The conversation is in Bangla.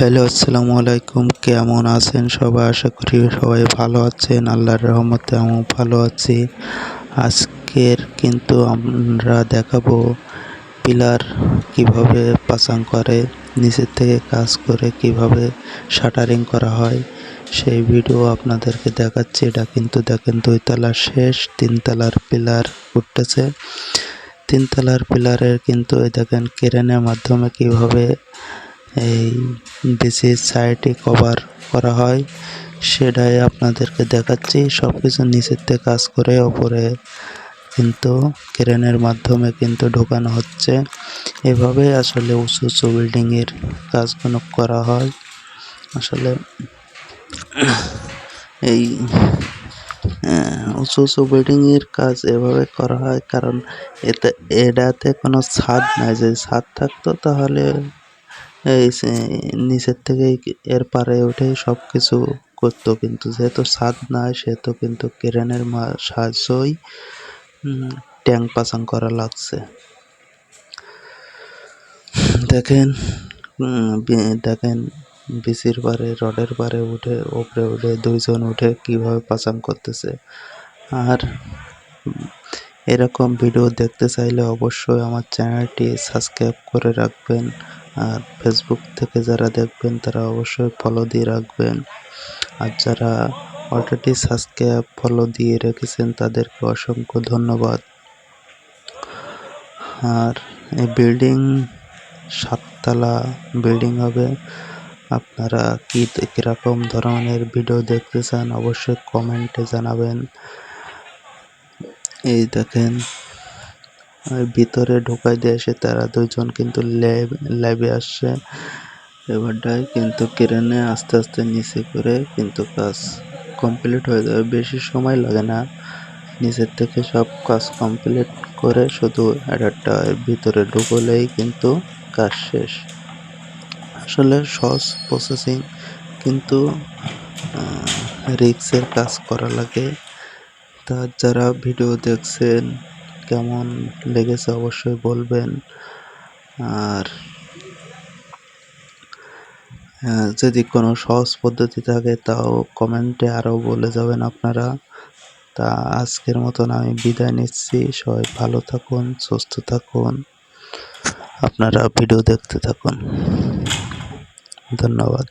হ্যালো, আসসালামু আলাইকুম। কেমন আছেন সবাই? আশা করি সবাই ভালো আছেন। আল্লাহর রহমতে আমিও ভালো আছি। আজকের কিন্তু আমরা দেখাবো পিলার কীভাবে পাসাং করে, নিচের থেকে কাজ করে কীভাবে শাটারিং করা হয়। সেই ভিডিও আপনাদেরকে দেখাচ্ছি। এটা কিন্তু দেখেন দুইতলার শেষ, তিনতলার পিলার উঠতেছে। তিনতলার পিলারের কিন্তু দেখেন, ক্রেনের মাধ্যমে কীভাবে এই ডিসির সাইডে কভার করা হয়। সেটাই আপনাদেরকে দেখাচ্ছি। সব কিছু নিচের থেকে কাজ করে ওপরে কিন্তু ক্রেনের মাধ্যমে কিন্তু ঢোকানো হচ্ছে। এভাবে আসলে উঁচু উঁচু বিল্ডিংয়ের কাজগুলো করা হয়। আসলে এই উঁচু উঁচু বিল্ডিংয়ের কাজ এভাবে করা হয়। কারণ এতে, এটাতে কোনো ছাদ নাই। যদি ছাদ থাকতো তাহলে নিচের থেকেই এর পারে উঠে সব কিছু করতো কিন্তু যেহেতু ছাদ নাই, সেহেতু কিন্তু ক্রেনের সাহায্যই ট্যাঙ্ক পাসাং করা লাগছে। দেখেন দেখেন, বিসির পারে, রডের পারে উঠে, ওপরে উঠে, দুইজন উঠে কীভাবে পাসাং করতেছে। আর, এরকম ভিডিও দেখতে চাইলে অবশ্যই আমার চ্যানেলটি সাবস্ক্রাইব করে রাখবেন। আর ফেসবুক থেকে যারা দেখবেন, তারা অবশ্যই ফলো দিয়ে রাখবেন। আর যারা অলরেডি সাবস্ক্রাইব ফলো দিয়ে রেখেছেন, তাদেরকে অসংখ্য ধন্যবাদ। আর এই বিল্ডিং সাততলা বিল্ডিং হবে। আপনারা কী কীরকম ধরনের ভিডিও দেখতে চান, অবশ্যই কমেন্টে জানাবেন। এই দেখেন ভিতরে ঢোকাই দিয়ে এসে তারা দুজন কিন্তু ল্যাব ল্যাবে আসছে। এবারটায় কিন্তু ক্রেনে আস্তে আস্তে নিচে করে কিন্তু কাজ কমপ্লিট হয়ে যাবে বেশি সময় লাগে না। নিচের থেকে সব কাজ কমপ্লিট করে শুধু একটা ভিতরে ঢুকলেই কিন্তু কাজ শেষ। আসলে সহজ প্রসেসিং কিন্তু রিক্সের কাজ করা লাগে। তা যারা ভিডিও দেখছেন কেমন লেগেছে অবশ্যই বলবেন। আর যদি কোনো সহজ পদ্ধতি থাকে তাও কমেন্টে আরও বলে যাবেন আপনারা। তা আজকের মতন আমি বিদায় নিচ্ছি। সবাই ভালো থাকুন, সুস্থ থাকুন। আপনারা ভিডিও দেখতে থাকুন। ধন্যবাদ।